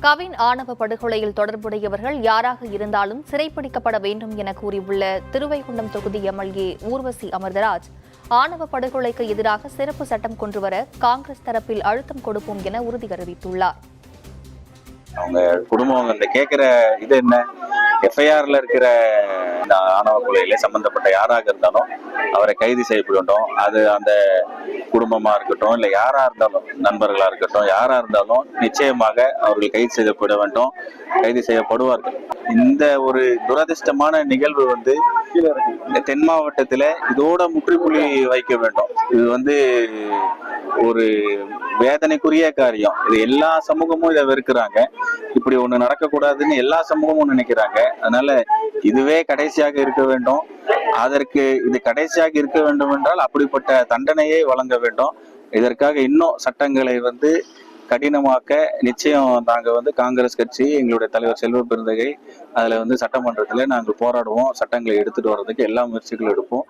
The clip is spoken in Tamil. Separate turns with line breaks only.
கவின் ஆணவ படுகொலையில் தொடர்புடையவர்கள் யாராக இருந்தாலும் சிறைப்பிடிக்கப்பட வேண்டும் என கூறியுள்ள திருவைகுண்டம் தொகுதி எம்எல்ஏ ஊர்வசி அமர்தராஜ் ஆணவ படுகொலைக்கு எதிராக சிறப்பு சட்டம் கொண்டுவர காங்கிரஸ் தரப்பில் அழுத்தம் கொடுப்போம் என உறுதி அறிவித்துள்ளார்.
அவங்க குடும்பம் இந்த இது என்ன? எஃப்ஐஆர்ல இருக்கிற இந்த ஆணவ கொலையில சம்பந்தப்பட்ட யாராக இருந்தாலும் அவரை கைது செய்யப்பட வேண்டும் அது அந்த குடும்பமா இருக்கட்டும் இல்லை யாரா இருந்தாலும் நண்பர்களா இருக்கட்டும் யாரா இருந்தாலும் நிச்சயமாக அவர்கள் கைது செய்யப்பட வேண்டும். கைது செய்யப்படுவார்கள். இந்த ஒரு துரதிர்ஷ்டமான நிகழ்வு வந்து இந்த தென் மாவட்டத்துல இதோட முற்றுப்புள்ளி வைக்க வேண்டும். இது வந்து ஒரு வேதனைக்குரிய காரியம். இது எல்லா சமூகமும் இதை வெறுக்கிறாங்க. இப்படி ஒண்ணு நடக்கக்கூடாதுன்னு எல்லா சமூகமும் நினைக்கிறாங்க. அதனால இதுவே கடைசியாக இருக்க வேண்டும். அதற்கு இது கடைசியாக இருக்க வேண்டும் என்றால் அப்படிப்பட்ட தண்டனையை வழங்க வேண்டும். இதற்காக இன்னும் சட்டங்களை வந்து கடினமாக்க நிச்சயம் நாங்கள் வந்து காங்கிரஸ் கட்சி எங்களுடைய தலைவர் செல்வ பெருந்தகை அதில் வந்து சட்டமன்றத்தில் நாங்கள் போராடுவோம். சட்டங்களை எடுத்துகிட்டு வர்றதுக்கு எல்லா முயற்சிகளும் எடுப்போம்.